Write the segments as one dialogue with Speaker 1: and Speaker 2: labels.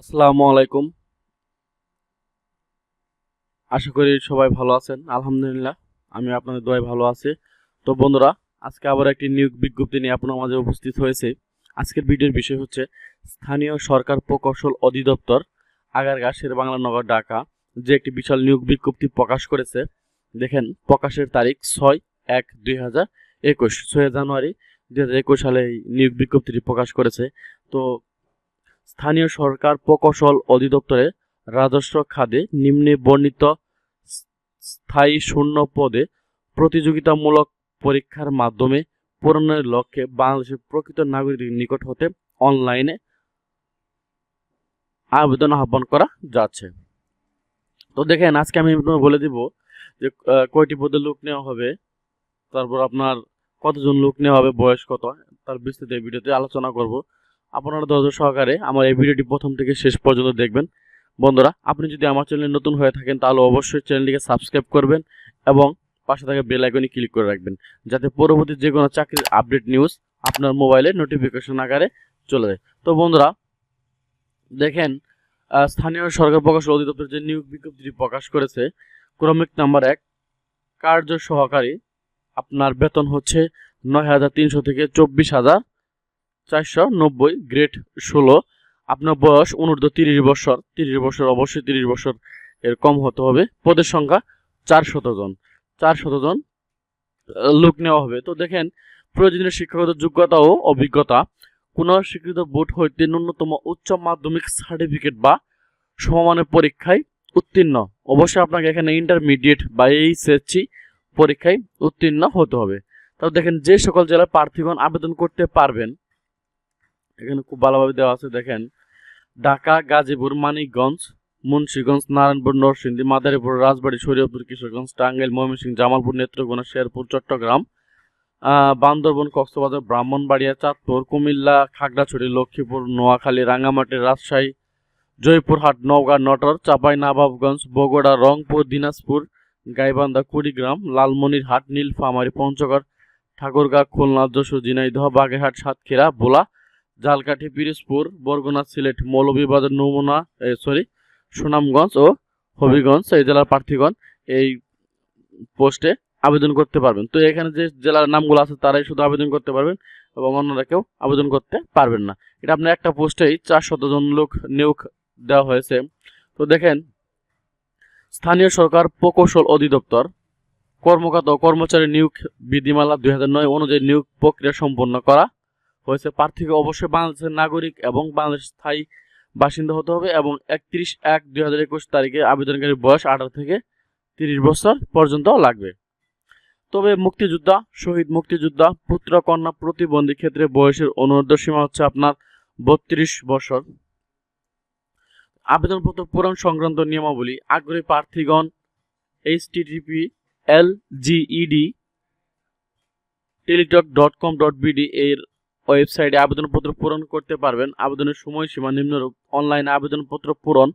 Speaker 1: আসসালামু আলাইকুম। আশা করি সবাই ভালো আছেন। আলহামদুলিল্লাহ, আমি আপনাদের দোয়ায় ভালো আছি। তো বন্ধুরা, আজকে আবার একটি নিয়োগ বিজ্ঞপ্তি নিয়ে আপনার মাঝে উপস্থিত হয়েছে। আজকের ভিডিওর বিষয় হচ্ছে, স্থানীয় সরকার প্রকৌশল অধিদপ্তর, আগারগা, শেরবাংলা, নগর, ঢাকা, যে একটি বিশাল নিয়োগ বিজ্ঞপ্তি প্রকাশ করেছে। দেখেন, প্রকাশের তারিখ ছয় এক দুই হাজার একুশ, ছয় জানুয়ারি দুই হাজার একুশ সালে এই নিয়োগ বিজ্ঞপ্তিটি প্রকাশ করেছে। তো স্থানীয় সরকার প্রকৌশল অধিদপ্তরে রাজস্ব খাতে নিম্নে বর্ণিত স্থায়ী শূন্য পদে প্রতিযোগিতামূলক পরীক্ষার মাধ্যমে পূরণের লক্ষ্যে বাংলাদেশের প্রকৃত নাগরিকের নিকট হতে অনলাইনে আবেদন আহ্বান করা যাচ্ছে। তো দেখেন, আজকে আমি বলে দিব যে কয়টি পদে লোক নেওয়া হবে, তারপর আপনার কতজন লোক নেওয়া হবে, বয়স কত, তার বিস্তৃত ভিডিওতে আলোচনা করব। আপনারা ধৈর্য সহকারে আমার এই ভিডিওটি প্রথম থেকে শেষ পর্যন্ত দেখবেন। বন্ধুরা, আপনি যদি আমার চ্যানেলে নতুন হয়ে থাকেন, তাহলে অবশ্যই চ্যানেলটিকে সাবস্ক্রাইব করবেন এবং পাশে থাকা বেল আইকনে ক্লিক করে রাখবেন, যাতে পরবর্তী যে কোনো চাকরির আপডেট নিউজ আপনার মোবাইলে নোটিফিকেশন আকারে চলে যায়। তো বন্ধুরা, দেখেন স্থানীয় সরকার প্রকাশ অধিদপ্তর যে নিয়োগ বিজ্ঞপ্তিটি প্রকাশ করেছে, ক্রমিক নাম্বার এক, কার্য সহকারী আপনার বেতন হচ্ছে নয় হাজার তিনশো থেকে চব্বিশ হাজার চারশো নব্বই গ্রেড ষোলো। আপনার বয়স অনূর্ধ্ব তিরিশ বছর। তিরিশ বছর, অবশ্যই তিরিশ বছর এর কম হতে হবে। পদের সংখ্যা চার শতজন। চার শতজন লোক নেওয়া হবে। তো দেখেন, প্রয়োজনীয় শিক্ষাগত যোগ্যতা ও অভিজ্ঞতা। কোন স্বীকৃত বোর্ড হইতে ন্যূনতম উচ্চ মাধ্যমিক সার্টিফিকেট বা সমমানের পরীক্ষায় উত্তীর্ণ। অবশ্যই আপনাকে এখানে ইন্টারমিডিয়েট বা এইচএসসি পরীক্ষায় উত্তীর্ণ হতে হবে। তাও দেখেন, যে সকল জেলার প্রার্থীগণ আবেদন করতে পারবেন এখানে খুব ভালোভাবে দেওয়া আছে, দেখেন। ঢাকা, গাজীপুর, মানিকগঞ্জ, মুন্সীগঞ্জ, নারায়ণপুর, নরসিংদী, মাদারীপুর, রাজবাড়ী শরীয়পুর কিশোরগঞ্জ, টাঙ্গাইল, ময়মনসিংহ, জামালপুর, নেত্রকোনা, শেরপুর, চট্টগ্রাম বান্দরবন, কক্সবাজার, ব্রাহ্মণবাড়িয়া, চাঁদপুর, কুমিল্লা, খাগড়াছড়ি, লক্ষ্মীপুর, নোয়াখালী, রাঙ্গামাটি, রাজশাহী, জয়পুরহাট, নওগাঁ, নটর, চাপাই, নবাবগঞ্জ, বগুড়া, রংপুর, দিনাজপুর, গাইবান্ধা, কুড়িগ্রাম, লালমনিরহাট, নীলফামারী, পঞ্চগড়, ঠাকুরগাঁ, খুলনা, যশোর, ঝিনাইদহ, বাগেরহাট, সাতক্ষীরা, ভোলা জালকাঠি, পিরিজপুর, বরগুনা, সিলেট, মৌলভীবাজার, নমুনা সরি সুনামগঞ্জ ও হবিগঞ্জ, এই জেলার প্রার্থীগণ এই পোস্টে আবেদন করতে পারবেন। তো এখানে যে জেলার নামগুলো আছে, তারাই শুধু আবেদন করতে পারবেন এবং অন্যরা কেউ আবেদন করতে পারবেন না। এটা আপনার একটা পোস্টেই চার জন লোক নিয়োগ দেওয়া হয়েছে। তো দেখেন, স্থানীয় সরকার প্রকৌশল অধিদপ্তর কর্মকর্তা ও কর্মচারী নিয়োগ বিধিমালা দুই নয় অনুযায়ী নিয়োগ প্রক্রিয়া সম্পন্ন করা হয়েছে প্রার্থীকে অবশ্যই বাংলাদেশের নাগরিক এবং বাংলাদেশ স্থায়ী বাসিন্দা হতে হবে এবং একত্রিশ এক দুই হাজার একুশ তারিখে আবেদনকারীর বয়স আঠারো থেকে তিরিশ বছর পর্যন্ত লাগবে। তবে মুক্তিযোদ্ধা, শহীদ মুক্তিযোদ্ধা, পুত্র, কন্যা প্রতিবন্ধী ক্ষেত্রে বয়সের অনুরোধ সীমা হচ্ছে আপনার বত্রিশ বছর। আবেদনপত্র পূরণ সংক্রান্ত নিয়মাবলী আগ্রহী প্রার্থীগণ H TTP L GED Teletalk dot com dot BD এর ওয়েবসাইটে আবেদনপত্র পূরণ করতে পারবেন। আবেদনের সময়সীমা নিম্নরূপ অনলাইনে আবেদনপত্র পূরণ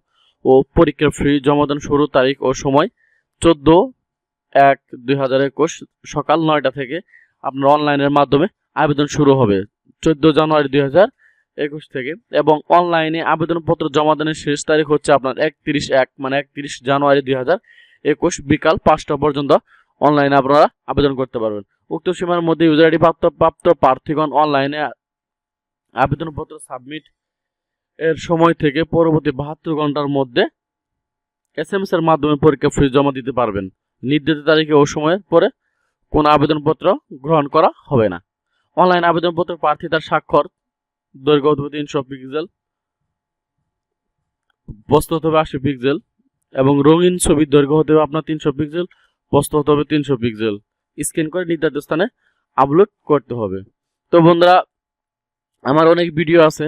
Speaker 1: ও পরীক্ষার ফি জমাদান শুরু তারিখ ও সময় চোদ্দ এক দুই হাজার একুশ সকাল নয়টা থেকে আপনার অনলাইনের মাধ্যমে আবেদন শুরু হবে। চোদ্দ জানুয়ারি দুই হাজার একুশ থেকে এবং অনলাইনে আবেদনপত্র জমাদানের শেষ তারিখ হচ্ছে আপনার একত্রিশ এক মানে একত্রিশ জানুয়ারি দুই হাজার একুশ বিকাল পাঁচটা পর্যন্ত অনলাইনে আপনারা আবেদন করতে পারবেন। উক্ত সীমার মধ্যে ইউজার আইডি প্রাপ্ত প্রাপ্ত প্রার্থীগণ অনলাইনে আবেদনপত্র সাবমিট এর সময় থেকে পরবর্তী বাহাত্তর ঘণ্টার মধ্যে এস এম এস এর মাধ্যমে পরীক্ষা ফি জমা দিতে পারবেন। নির্ধারিত তারিখে ও সময়ের পরে কোনো আবেদনপত্র গ্রহণ করা হবে না। অনলাইন আবেদনপত্র প্রার্থী তার স্বাক্ষর, দৈর্ঘ্য হতে তিনশো পিক্সেল বস্তু হতে হবে আশি পিক্সেল এবং রঙিন ছবির দৈর্ঘ্য হতে হবে আপনার তিনশো পিক্সেল বস্তু হতে হবে তিনশো পিক্সেল স্ক্যান করে নির্ধারিত স্থানে আপলোড করতে হবে। তো বন্ধুরা, আমার অনেক ভিডিও আছে।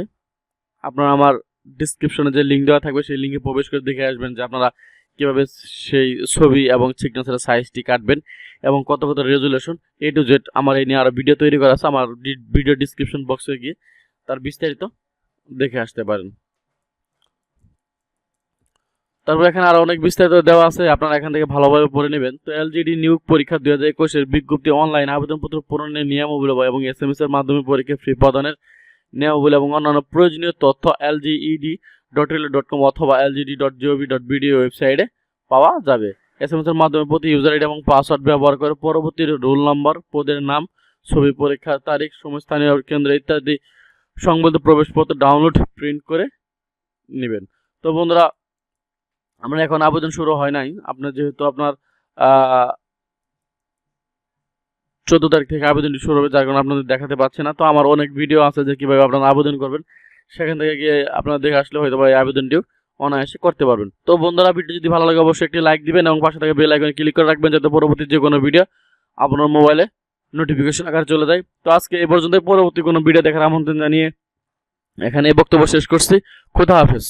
Speaker 1: আপনারা আমার ডিসক্রিপশনে যে লিঙ্ক দেওয়া থাকবে, সেই লিঙ্কে প্রবেশ করে দেখে আসবেন যে আপনারা কীভাবে সেই ছবি এবং সিগনেচারের সাইজটি কাটবেন এবং কত কত রেজুলেশন এ টু জেড আমার এই নিয়ে আরও ভিডিও তৈরি করা আছে। আমার ভিডিও ডিসক্রিপশন বক্সে গিয়ে তার বিস্তারিত দেখে আসতে পারেন। তারপর এখানে আরও অনেক বিস্তারিত দেওয়া আছে, আপনারা এখান থেকে ভালোভাবে পড়ে নেবেন। তো এলজিডি নিয়োগ পরীক্ষা দুই হাজার একুশের বিজ্ঞপ্তি অনলাইন আবেদনপত্র পূরণের নিয়মাবলী এবং এস এম এস এর মাধ্যমে পরীক্ষা ফি প্রদানের নিয়মাবলী এবং অন্যান্য প্রয়োজনীয় তথ্য এলজিইডি ডট ডট কম অথবা LGD dot GOV dot BD ওয়েবসাইটে পাওয়া যাবে। এস এম এস এর মাধ্যমে প্রতি ইউজার আইডি এবং পাসওয়ার্ড ব্যবহার করে পরবর্তী রোল নাম্বার পদের নাম, ছবি পরীক্ষার তারিখ সময় স্থানীয় কেন্দ্র ইত্যাদি সংবলিত প্রবেশপত্র ডাউনলোড প্রিন্ট করে নেবেন। তো বন্ধুরা আমরা এখন আবেদন শুরু হয় নাই। আপনার যেহেতু আপনার চোদ্দ তারিখ থেকে আবেদনটি শুরু হবে, যার কারণে আপনাদের দেখাতে পাচ্ছি না। তো আমার অনেক ভিডিও আছে যে কীভাবে আপনারা আবেদন করবেন। সেখান থেকে গিয়ে আপনারা দেখে আসলে হয়তো বা এই আবেদনটিও অনায়াসে করতে পারবেন। তো বন্ধুরা ভিডিও যদি ভালো লাগে, অবশ্যই একটি লাইক দিবেন এবং পাশে থেকে বেল আইকনে ক্লিক করে রাখবেন যাতে পরবর্তী যে কোনো ভিডিও আপনার মোবাইলে নোটিফিকেশন আকারে চলে যায়। তো আজকে এই পর্যন্ত পরবর্তী কোনো ভিডিও দেখার আমন্ত্রণ জানিয়ে এখানে বক্তব্য শেষ করছি। খোদা হাফেজ।